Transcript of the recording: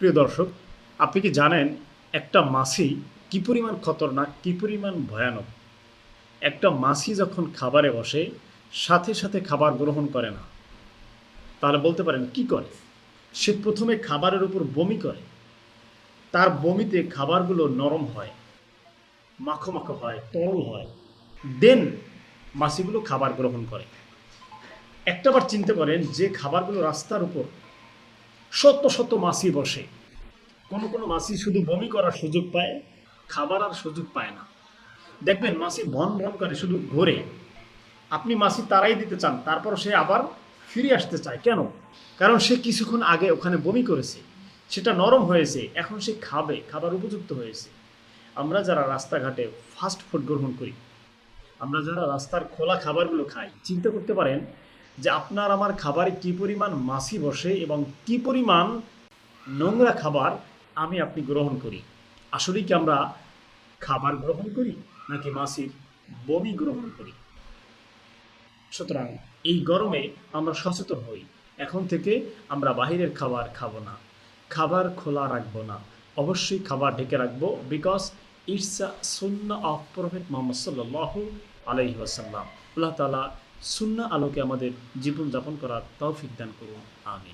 প্রিয় দর্শক, আপনি কি জানেন একটা মাছি কি পরিমাণ খতরনাক, কি পরিমাণ ভয়ানক? একটা মাছি যখন খাবারে বসে, সাথে সাথে খাবার গ্রহণ করে না, তাহলে বলতে পারেন কি করে? সে প্রথমে খাবারের উপর বমি করে, তার বমিতে খাবারগুলো নরম হয়, মাখো মাখো হয়, তরল হয় দেন মাছিগুলো খাবার গ্রহণ করে। একটাবার চিন্তা করেন যে খাবারগুলো রাস্তার উপর শত শত মাছি বসে। কোনো কোনো মাছি শুধু বমি করার সুযোগ পায়, খাবার আর সুযোগ পায় না। দেখবেন, মাছি ভন ভন করে, শুধু ঘোরে। আপনি মাছি তারাই দিতে চান তারপর সে আবার ফিরে আসতে চায়। কেন? কারণ সে কিছুক্ষণ আগে ওখানে বমি করেছে। সেটা নরম হয়েছে, এখন সে খাবে, খাবার উপযুক্ত হয়েছে। আমরা যারা রাস্তাঘাটে ফাস্ট ফুড গ্রহণ করি, আমরা যারা রাস্তার খোলা খাবারগুলো খাই, চিন্তা করতে পারেন যে আপনার আমার খাবারে কি পরিমাণ মাছি বসে এবং কি পরিমাণ নোংরা খাবার আমি আপনি গ্রহণ করি? আসলেই কি আমরা খাবার গ্রহণ করি নাকি মাছির বমি গ্রহণ করি? সুতরাং এই গরমে আমরা সচেতন হই। এখন থেকে আমরা বাহিরের খাবার খাব না। খাবার খোলা রাখব না। অবশ্যই খাবার ঢেকে রাখব বিকজ ইটস আ সুন্না অফ প্রফেট মোহাম্মদ সাল্লাহ আলহি আল্লাহ তালা সুন্না আলোকে আমাদের জীবনযাপন করার তৌফিক দান করুন আমিন।